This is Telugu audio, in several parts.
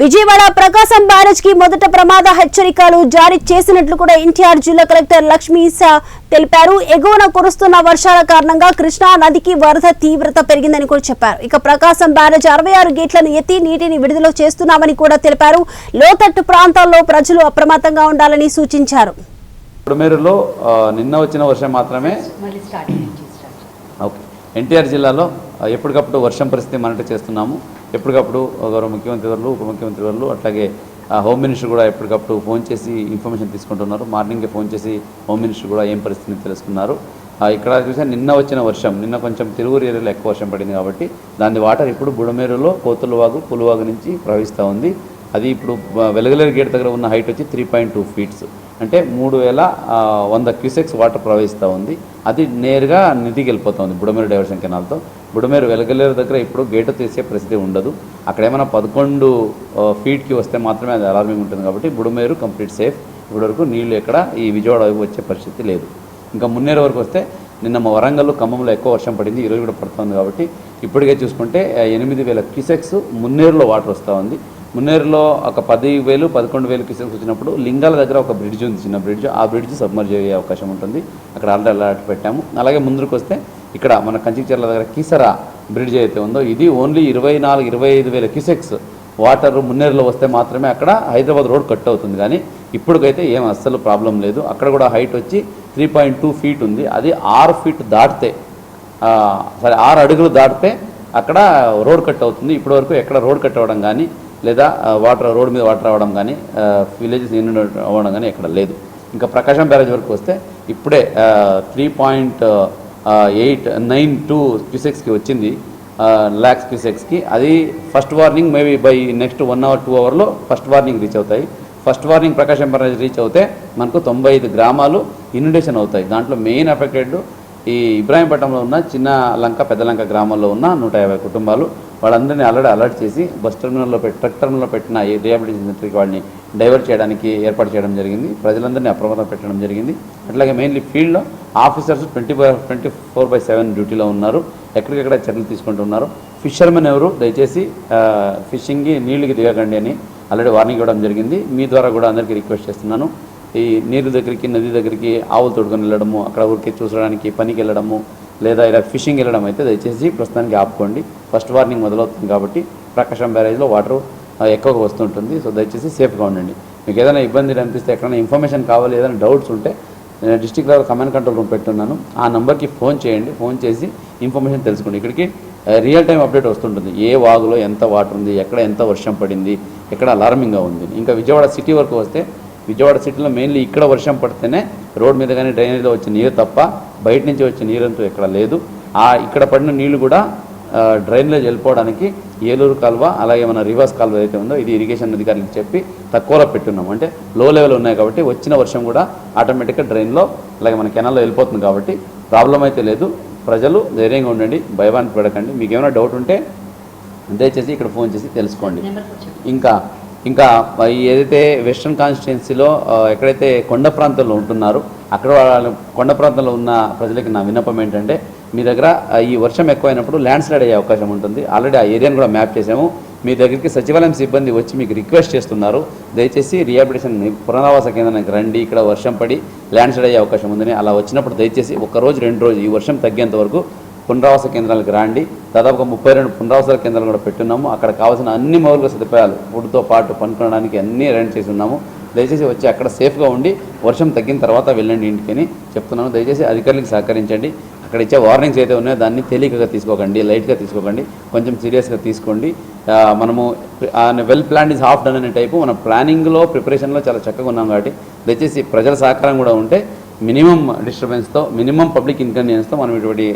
విజయవాడ ప్రకాశం బ్యారేజ్కి మొదట ప్రమాద హెచ్చరికలు జారీ చేసినట్లు కూడా ఎన్టీఆర్ జిల్లా కలెక్టర్ లక్ష్మీసా తెలిపారు. ఎగువన కురుస్తున్న వర్షాల కారణంగా కృష్ణా నదికి వరద తీవ్రత పెరిగిందని కూడా చెప్పారు. ఇక ప్రకాశం బ్యారేజ్ అరవై ఆరు గేట్లను ఎత్తి నీటిని విడుదల చేస్తున్నామని కూడా తెలిపారు. లోతట్టు ప్రాంతాల్లో ప్రజలు అప్రమత్తంగా ఉండాలని సూచించారు. నిన్న వచ్చిన వర్షం మాత్రమే. ఎన్టీఆర్ జిల్లాలో ఎప్పటికప్పుడు వర్షం పరిస్థితి మానిటర్ చేస్తున్నాము. ఎప్పటికప్పుడు గౌరవ ముఖ్యమంత్రి వర్లు ఉప ముఖ్యమంత్రి వర్లు అట్లాగే హోమ్ మినిస్టర్ కూడా ఎప్పటికప్పుడు ఫోన్ చేసి ఇన్ఫర్మేషన్ తీసుకుంటున్నారు. మార్నింగే ఫోన్ చేసి హోమ్ మినిస్టర్ కూడా ఏం పరిస్థితిని తెలుసుకున్నారు. ఇక్కడ చూసా నిన్న వచ్చిన వర్షం నిన్న కొంచెం తిరువురు ఏరియాలో ఎక్కువ వర్షం పడింది కాబట్టి దాని వాటర్ ఇప్పుడు బుడమేరులో కోతులవాగు పులువాగు నుంచి ప్రవహిస్తూ ఉంది. అది ఇప్పుడు వెలగలేరు గేట్ దగ్గర ఉన్న హైట్ వచ్చి త్రీ పాయింట్ టూ ఫీట్స్ అంటే మూడు వేల వంద క్యూసెక్స్ వాటర్ ప్రవహిస్తూ ఉంది. అది నేరుగా నిధికి వెళ్ళిపోతుంది బుడమేరు డైవర్షన్ కెనాల్తో. బుడమేరు వెలగలేరు దగ్గర ఇప్పుడు గేటు తీసే పరిస్థితి ఉండదు. అక్కడ ఏమైనా పదకొండు ఫీట్కి వస్తే మాత్రమే అది అలార్మింగ్ ఉంటుంది కాబట్టి బుడమేరు కంప్లీట్ సేఫ్. ఇప్పటివరకు నీళ్ళు ఎక్కడ ఈ విజయవాడ వైపు వచ్చే పరిస్థితి లేదు. ఇంకా మున్నేరు వరకు వస్తే నిన్న మా వరంగల్ ఖమ్మంలో ఎక్కువ వర్షం పడింది ఈరోజు కూడా పడుతుంది కాబట్టి ఇప్పటికే చూసుకుంటే ఎనిమిది వేల క్యూసెక్స్ మున్నేరులో వాటర్ వస్తూ ఉంది. మున్నేరులో ఒక పది వేలు పదకొండు వేలు క్యూసెక్స్ వచ్చినప్పుడు లింగాల దగ్గర ఒక బ్రిడ్జ్ ఉంది చిన్న బ్రిడ్జ్. ఆ బ్రిడ్జ్ సబ్మర్జ్ అయ్యే అవకాశం ఉంటుంది. అక్కడ ఆల్రెడీ అలర్ట్ పెట్టాము. అలాగే ముందుకు వస్తే ఇక్కడ మన కంచిచర్ల దగ్గర కీసరా బ్రిడ్జ్ అయితే ఉందో ఇది ఓన్లీ ఇరవై నాలుగు ఇరవై ఐదు వేల క్యూసెక్స్ వాటర్ మున్నేరులో వస్తే మాత్రమే అక్కడ హైదరాబాద్ రోడ్ కట్ అవుతుంది. కానీ ఇప్పటికైతే ఏం అస్సలు ప్రాబ్లం లేదు. అక్కడ కూడా హైట్ వచ్చి త్రీ పాయింట్ టూ ఫీట్ ఉంది. అది ఆరు ఫీట్ దాటితే సరే ఆరు అడుగులు దాటితే అక్కడ రోడ్ కట్ అవుతుంది. ఇప్పటివరకు ఎక్కడ రోడ్ కట్ అవ్వడం కానీ లేదా వాటర్ రోడ్ మీద వాటర్ అవ్వడం కానీ విలేజెస్ ఇన్ అవ్వడం కానీ ఇక్కడ లేదు. ఇంకా ప్రకాశం బ్యారేజ్ వరకు వస్తే ఇప్పుడే three point eight nine two క్యూసెక్స్కి వచ్చింది. ల్యాక్స్ క్యూసెక్స్కి అది first warning maybe by next one hour two అవర్లో ఫస్ట్ వార్నింగ్ రీచ్ అవుతాయి. First warning Prakasam barrage reach అవుతే మనకు తొంభై ఐదు గ్రామాలు ఇన్యుడేషన్ అవుతాయి. దాంట్లో మెయిన్ అఫెక్టెడ్ ఈ ఇబ్రాహీంపట్నంలో ఉన్న చిన్న లంక పెద్ద లంక గ్రామాల్లో ఉన్న నూట యాభై కుటుంబాలు. వాళ్ళందరినీ ఆల్రెడీ అలర్ట్ చేసి బస్ టెర్మినల్లో పెట్టి ట్రక్ టెర్మినల్లో పెట్టిన ఈ రిహాబిలిటేషన్ సెంటర్కి వాళ్ళని డైవర్ట్ చేయడానికి ఏర్పాటు చేయడం జరిగింది. ప్రజలందరినీ అప్రమత్తం పెట్టడం జరిగింది. అట్లాగే మెయిన్లీ ఫీల్డ్లో officers twenty by twenty four by seven డ్యూటీలో ఉన్నారు. ఎక్కడికెక్కడ చర్యలు తీసుకుంటున్నారు ఫిషర్మెన్ ఎవరు? దయచేసి ఫిషింగ్కి నీళ్ళకి దిగకండి అని ఆల్రెడీ వార్నింగ్ ఇవ్వడం జరిగింది. మీ ద్వారా కూడా అందరికీ రిక్వెస్ట్ చేస్తున్నాను. ఈ నీరు దగ్గరికి నది దగ్గరికి ఆవులు తోడుకొని వెళ్ళడము అక్కడ ఊరికి చూసడానికి పనికి వెళ్ళడము లేదా ఇలా ఫిషింగ్ వెళ్ళడం అయితే దయచేసి ప్రస్తుతానికి ఆపుకోండి. ఫస్ట్ వార్నింగ్ మొదలవుతుంది కాబట్టి ప్రకాశం బ్యారేజ్లో వాటర్ ఎక్కువగా వస్తుంటుంది. సో దయచేసి సేఫ్గా ఉండండి. మీకు ఏదైనా ఇబ్బంది అనిపిస్తే ఎక్కడైనా ఇన్ఫర్మేషన్ కావాలి ఏదైనా డౌట్స్ ఉంటే నేను district level command control room పెట్టున్నాను. ఆ నెంబర్కి ఫోన్ చేయండి. ఫోన్ చేసి ఇన్ఫర్మేషన్ తెలుసుకోండి. ఇక్కడికి రియల్ టైం అప్డేట్ వస్తుంటుంది. ఏ వాగులో ఎంత వాటర్ ఉంది ఎక్కడ ఎంత వర్షం పడింది ఎక్కడ అలార్మింగ్గా ఉంది. ఇంకా విజయవాడ సిటీ వరకు వస్తే విజయవాడ సిటీలో మెయిన్లీ ఇక్కడ వర్షం పడితేనే రోడ్ మీద కానీ డ్రైనేజ్లో వచ్చే నీరు తప్ప బయట నుంచి వచ్చే నీరంతా ఎక్కడ లేదు. ఆ ఇక్కడ పడిన నీళ్ళు కూడా ఆ, డ్రైన్లోకి వెళ్ళిపోవడానికి ఏలూరు కాలువ అలాగే మన రివర్స్ కాలువ ఏదైతే ఉందో ఇది ఇరిగేషన్ అధికారులకు చెప్పి తక్కువలో పెట్టున్నాం. అంటే లో లెవెల్ ఉన్నాయి కాబట్టి వచ్చిన వర్షం కూడా ఆటోమేటిక్గా డ్రైన్లో అలాగే మన కెనాల్లో వెళ్ళిపోతుంది కాబట్టి ప్రాబ్లం అయితే లేదు. ప్రజలు ధైర్యంగా ఉండండి భయవానికి పడకండి. మీకు ఏమైనా డౌట్ ఉంటే దయచేసి ఇక్కడ ఫోన్ చేసి తెలుసుకోండి. ఇంకా ఇంకా ఏదైతే వెస్ట్రన్ కాన్స్టిట్యున్సీలో ఎక్కడైతే కొండ ప్రాంతంలో ఉంటున్నారో అక్కడ కొండ ప్రాంతంలో ఉన్న ప్రజలకి నా విన్నపం ఏంటంటే మీ దగ్గర ఈ వర్షం ఎక్కువైనప్పుడు ల్యాండ్ స్లైడ్ అయ్యే అవకాశం ఉంటుంది. ఆల్రెడీ ఆ ఏరియాను కూడా మ్యాప్ చేసాము. మీ దగ్గరికి సచివాలయం సిబ్బంది వచ్చి మీకు రిక్వెస్ట్ చేస్తున్నారు. దయచేసి రిహాబిలిటేషన్ పునరావాస కేంద్రానికి రండి. ఇక్కడ వర్షం పడి ల్యాండ్ స్లైడ్ అయ్యే అవకాశం ఉందని అలా వచ్చినప్పుడు దయచేసి ఒక రోజు రెండు రోజు ఈ వర్షం తగ్గేంత వరకు పునరావాస కేంద్రాలకు రండి. దాదాపుగా ముప్పై రెండు పునరావాసాల కేంద్రాలు కూడా పెట్టున్నాము. అక్కడ కావాల్సిన అన్ని మౌలిక సదుపాయాలు ఫుడ్తో పాటు పనుకోవడానికి అన్నీ అరేంజ్ చేసి ఉన్నాము. దయచేసి వచ్చి అక్కడ సేఫ్గా ఉండి వర్షం తగ్గిన తర్వాత వెళ్ళండి ఇంటికి అని చెప్తున్నాను. దయచేసి అధికారులకు సహకరించండి. అక్కడ ఇచ్చే వార్నింగ్స్ అయితే ఉన్నాయో దాన్ని తేలికగా తీసుకోకండి లైట్గా తీసుకోకండి కొంచెం సీరియస్గా తీసుకోండి. ఆ, మనము well plan is half done అనే టైపు మన ప్లానింగ్లో ప్రిపరేషన్లో చాలా చక్కగా ఉన్నాం కాబట్టి దయచేసి ప్రజల సహకారం కూడా ఉంటే మినిమం డిస్టర్బెన్స్తో మినిమం పబ్లిక్ ఇన్కన్వీనియన్స్తో మనం ఇటువంటి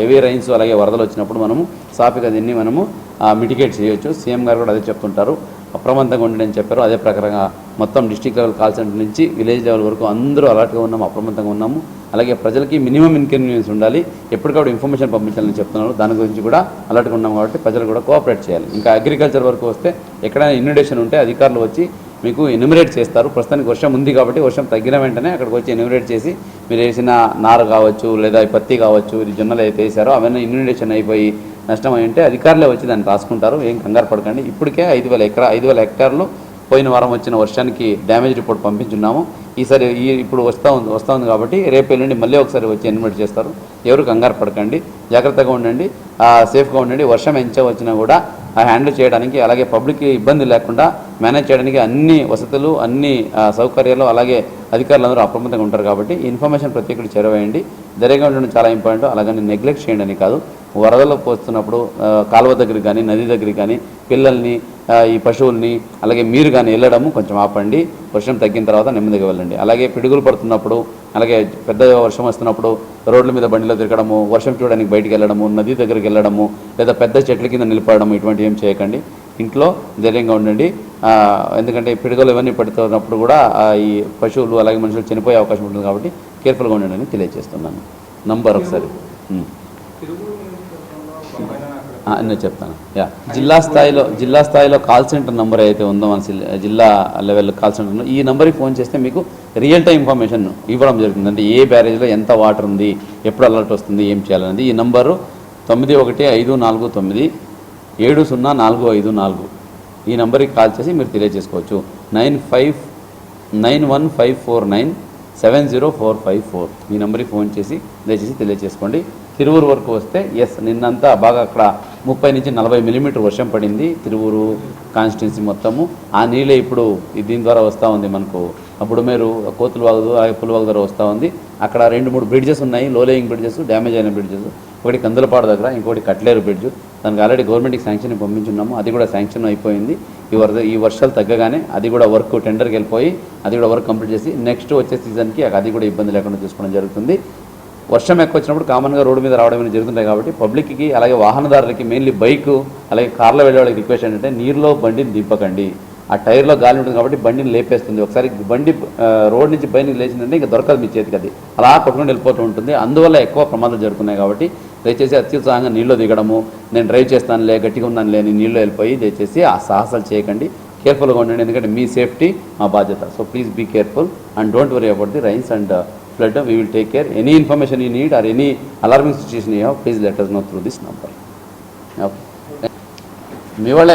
హెవీ రైన్స్ అలాగే వరదలు వచ్చినప్పుడు మనము సాఫీగా దీన్ని మనము మిటిగేట్ చేయొచ్చు. సీఎం గారు కూడా అదే చెప్తుంటారు. అప్రమత్తంగా ఉండి అని చెప్పారు. అదే ప్రకారంగా మొత్తం డిస్టిక్ లెవెల్ కాల్ సెంటర్ నుంచి విలేజ్ లెవెల్ వరకు అందరూ అలర్ట్గా ఉన్నాము అప్రమత్తంగా ఉన్నాము. అలాగే ప్రజలకి మినిమం ఇన్కన్వీనియన్స్ ఉండాలి. ఎప్పటికప్పుడు ఇన్ఫర్మేషన్ పంపించాలని చెప్తున్నారు. దాని గురించి కూడా అలర్ట్గా ఉన్నాము కాబట్టి ప్రజలు కూడా కోఆపరేట్ చేయాలి. ఇంకా అగ్రికల్చర్ వరకు వస్తే ఎక్కడైనా ఇన్విటేషన్ ఉంటే అధికారులు వచ్చి మీకు ఎన్యూమరేట్ చేస్తారు. ప్రస్తుతానికి వర్షం ఉంది కాబట్టి వర్షం తగ్గిన వెంటనే అక్కడికి వచ్చి ఎన్యూమరేట్ చేసి మీరు వేసిన నారు కావచ్చు లేదా పత్తి కావచ్చు ఇది జొన్నలు అయితే వేసారో అవన్నీ ఇన్విటేషన్ అయిపోయి నష్టం అయి ఉంటే అధికారులే వచ్చి దాన్ని రాసుకుంటారు. ఏం కంగారు పడకండి. ఇప్పటికే ఐదు వేల ఎకరా ఐదు వేల హెక్టార్లు పోయిన వారం వచ్చిన వర్షానికి డ్యామేజ్ రిపోర్ట్ పంపించున్నాము. ఈసారి ఈ ఇప్పుడు వస్తూ ఉంది వస్తూ ఉంది కాబట్టి రేపు ఎల్లుండి మళ్ళీ ఒకసారి వచ్చి ఎన్మిట్ చేస్తారు. ఎవరు కంగారు పడకండి జాగ్రత్తగా ఉండండి సేఫ్గా ఉండండి. వర్షం ఎంచ వచ్చినా కూడా ఆ హ్యాండిల్ చేయడానికి అలాగే పబ్లిక్ ఇబ్బంది లేకుండా మేనేజ్ చేయడానికి అన్ని వసతులు అన్ని సౌకర్యాలు అలాగే అధికారులందరూ అప్రమత్తంగా ఉంటారు కాబట్టి ఇన్ఫర్మేషన్ ప్రతి ఒక్కరికి చేరవేయండి. జరిగే ఉండడం చాలా ఇంపార్టెంట్ అలాగని నెగ్లెక్ట్ చేయండి అని కాదు. వరదలు పోస్తున్నప్పుడు కాలువ దగ్గరికి కానీ నది దగ్గరికి కానీ పిల్లల్ని ఈ పశువుల్ని అలాగే మీరు కానీ వెళ్ళడము కొంచెం ఆపండి. వర్షం తగ్గిన తర్వాత నెమ్మదిగా వెళ్ళండి. అలాగే పిడుగులు పడుతున్నప్పుడు అలాగే పెద్ద వర్షం వస్తున్నప్పుడు రోడ్ల మీద బండిలో తిరగడము వర్షం చూడడానికి బయటికి వెళ్ళడము నది దగ్గరికి వెళ్ళడము లేదా పెద్ద చెట్ల కింద నిలబడము ఇటువంటి ఏం చేయకండి. ఇంట్లో ధైర్యంగా ఉండండి. ఎందుకంటే పిడుగులు ఇవన్నీ పడుతున్నప్పుడు కూడా ఈ పశువులు అలాగే మనుషులు చనిపోయే అవకాశం ఉంటుంది కాబట్టి కేర్ఫుల్గా ఉండండి అని తెలియజేస్తున్నాను. నంబర్ ఒకసారి. నేను చెప్తాను. యా. జిల్లా స్థాయిలో జిల్లా స్థాయిలో కాల్ సెంటర్ నెంబర్ అయితే ఉందో మన జిల్లా లెవెల్ కాల్ సెంటర్ ఈ నెంబర్కి ఫోన్ చేస్తే మీకు రియల్ టైం ఇన్ఫర్మేషన్ ఇవ్వడం జరుగుతుంది. అంటే ఏ బ్యారేజ్లో ఎంత వాటర్ ఉంది ఎప్పుడు అలర్ట్ వస్తుంది ఏం చేయాలనేది ఈ నంబరు తొమ్మిది ఒకటి ఐదు నాలుగు తొమ్మిది ఏడు సున్నా నాలుగు ఐదు నాలుగు. ఈ నెంబర్కి కాల్ చేసి మీరు తెలియజేసుకోవచ్చు. Nine five nine one five four nine seven zero four five four ఈ నెంబర్కి ఫోన్ చేసి దయచేసి తెలియజేసుకోండి తిరువురు వరకు వస్తే ఎస్ నిన్నంతా బాగా అక్కడ ముప్పై నుంచి నలభై మిల్లీమీటర్ వర్షం పడింది. తిరువురు కాన్స్టిట్యున్సీ మొత్తము. ఆ నీళ్ళే ఇప్పుడు దీని ద్వారా వస్తూ ఉంది మనకు. అప్పుడు మీరు కోతులు వాగు పులివాగు ద్వారా వస్తూ ఉంది. అక్కడ రెండు మూడు బ్రిడ్జెస్ ఉన్నాయి. లోలేయింగ్ బ్రిడ్జెస్ డ్యామేజ్ అయిన బ్రిడ్జెస్ ఒకటి కందులపాడు దగ్గర ఇంకోటి కట్లేరు బ్రిడ్జ్. దానికి ఆల్రెడీ గవర్నమెంట్కి శాంక్షన్ పంపించున్నాము. అది కూడా శాంక్షన్ అయిపోయింది. ఈ వరద ఈ వర్షాలు తగ్గగానే అది కూడా వర్క్ టెండర్కి వెళ్ళిపోయి అది కూడా వర్క్ కంప్లీట్ చేసి నెక్స్ట్ వచ్చే సీజన్కి అది కూడా ఇబ్బంది లేకుండా చూసుకోవడం జరుగుతుంది. వర్షం ఎక్కువ వచ్చినప్పుడు కామన్గా రోడ్డు మీద రావడం అనేది జరుగుతుంటాయి కాబట్టి పబ్లిక్కి అలాగే వాహనదారులకి మెయిన్లీ బైక్ అలాగే కార్లో వెళ్ళే వాళ్ళకి రిక్వెస్ట్ ఏంటంటే నీరులో బండిని దింపకండి. ఆ టైర్లో గాలి ఉంటుంది కాబట్టి బండిని లేపేస్తుంది. ఒకసారి బండి రోడ్ నుంచి బయటికి లేచిందంటే ఇంకా దొరకదు మీ చేతికి అది. అలా కొట్టుకుని వెళ్ళిపోతూ ఉంటుంది. అందువల్ల ఎక్కువ ప్రమాదాలు జరుగుతున్నాయి కాబట్టి దయచేసి అత్యుత్సాహంగా నీళ్ళు దిగడము. నేను డ్రైవ్ చేస్తానులే గట్టిగా ఉన్నాను లేని నీళ్ళు వెళ్ళిపోయి దయచేసి ఆ సాహసాలు చేయకండి. కేర్ఫుల్గా ఉండండి ఎందుకంటే మీ సేఫ్టీ మా బాధ్యత. So please be careful and don't worry about the rains and uh, flood. We will take care any information you need or any alarming situation you have please let us know through this number okay మీ వాళ్ళ